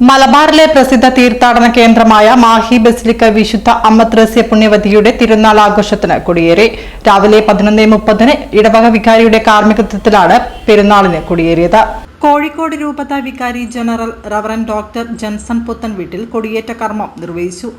മലബാറിലെ പ്രസിദ്ധ തീർത്ഥാടന കേന്ദ്രമായ മാഹി ബസിലിക്ക വിശുദ്ധ അമ്മത്രസ്യ പുണ്യവതിയുടെ തിരുനാൾ ആഘോഷത്തിന് കൊടിയേറി. രാവിലെ പതിനൊന്ന് മുപ്പതിന് ഇടവക വികാരിയുടെ കാർമ്മികത്വത്തിലാണ് പെരുന്നാളിന് കൊടിയേറിയത്. കോഴിക്കോട് രൂപത വികാരി ജനറൽ റവറൻ ഡോക്ടർ ജൻസൺ പുത്തൻ വീട്ടിൽ കൊടിയേറ്റ കർമ്മം നിർവഹിച്ചു.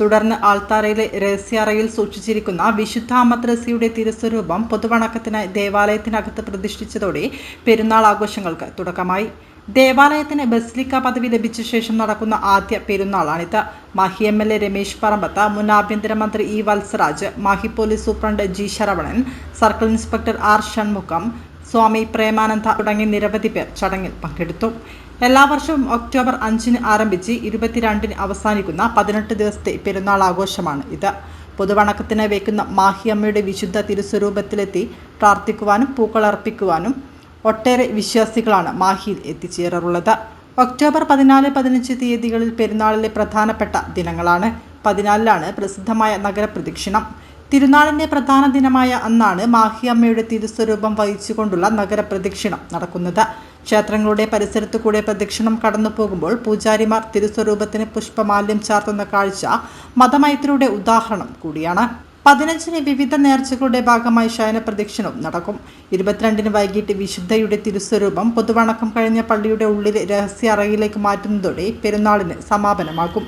തുടർന്ന് ആൾത്താറയിലെ രഹസ്യാറയിൽ സൂക്ഷിച്ചിരിക്കുന്ന വിശുദ്ധ അമദ്രസിയുടെ തിരുസ്വരൂപം പൊതുവണക്കത്തിനായി ദേവാലയത്തിനകത്ത് പ്രതിഷ്ഠിച്ചതോടെ പെരുന്നാൾ ആഘോഷങ്ങൾക്ക് തുടക്കമായി. ദേവാലയത്തിന് ബസിലിക്ക പദവി ലഭിച്ച ശേഷം നടക്കുന്ന ആദ്യ പെരുന്നാളാണിത്. Mahe M L A Ramesh Parambath മുൻ ആഭ്യന്തരമന്ത്രി E Vatsaraj Mahe police superintendent G Saravanan circle inspector R Shanmugam Swami Premananda തുടങ്ങി നിരവധി പേർ ചടങ്ങിൽ പങ്കെടുത്തു. എല്ലാ വർഷവും ഒക്ടോബർ അഞ്ചിന് ആരംഭിച്ച് ഇരുപത്തിരണ്ടിന് അവസാനിക്കുന്ന പതിനെട്ട് ദിവസത്തെ പെരുന്നാൾ ആഘോഷമാണ് ഇത്. പൊതുവണക്കത്തിന് വയ്ക്കുന്ന മാഹിയമ്മയുടെ വിശുദ്ധ തിരുസ്വരൂപത്തിലെത്തി പ്രാർത്ഥിക്കുവാനും പൂക്കളർപ്പിക്കുവാനും ഒട്ടേറെ വിശ്വാസികളാണ് മാഹിയിൽ എത്തിച്ചേരാറുള്ളത്. ഒക്ടോബർ പതിനാല് പതിനഞ്ച് തീയതികളിൽ പെരുന്നാളിലെ പ്രധാനപ്പെട്ട ദിനങ്ങളാണ്. പതിനാലിലാണ് പ്രസിദ്ധമായ നഗരപ്രദക്ഷിണം. തിരുനാളിന്റെ പ്രധാന ദിനമായ അന്നാണ് മാഹിയമ്മയുടെ തിരുസ്വരൂപം വഹിച്ചുകൊണ്ടുള്ള നഗരപ്രദക്ഷിണം നടക്കുന്നത്. ക്ഷേത്രങ്ങളുടെ പരിസരത്തു കൂടെ പ്രദക്ഷിണം കടന്നു പോകുമ്പോൾ പൂജാരിമാർ തിരുസ്വരൂപത്തിന് പുഷ്പമാല്യം ചാർത്തുന്ന കാഴ്ച മതമൈത്രിയുടെ ഉദാഹരണം കൂടിയാണ്. പതിനഞ്ചിന് വിവിധ നേർച്ചകളുടെ ഭാഗമായി ശയന പ്രദക്ഷിണവും നടക്കും. ഇരുപത്തിരണ്ടിന് വൈകിട്ട് വിശുദ്ധയുടെ തിരുസ്വരൂപം പൊതുവണക്കം കഴിഞ്ഞ പള്ളിയുടെ ഉള്ളിലെ രഹസ്യ അറയിലേക്ക് മാറ്റുന്നതോടെ പെരുന്നാളിന് സമാപനമാകും.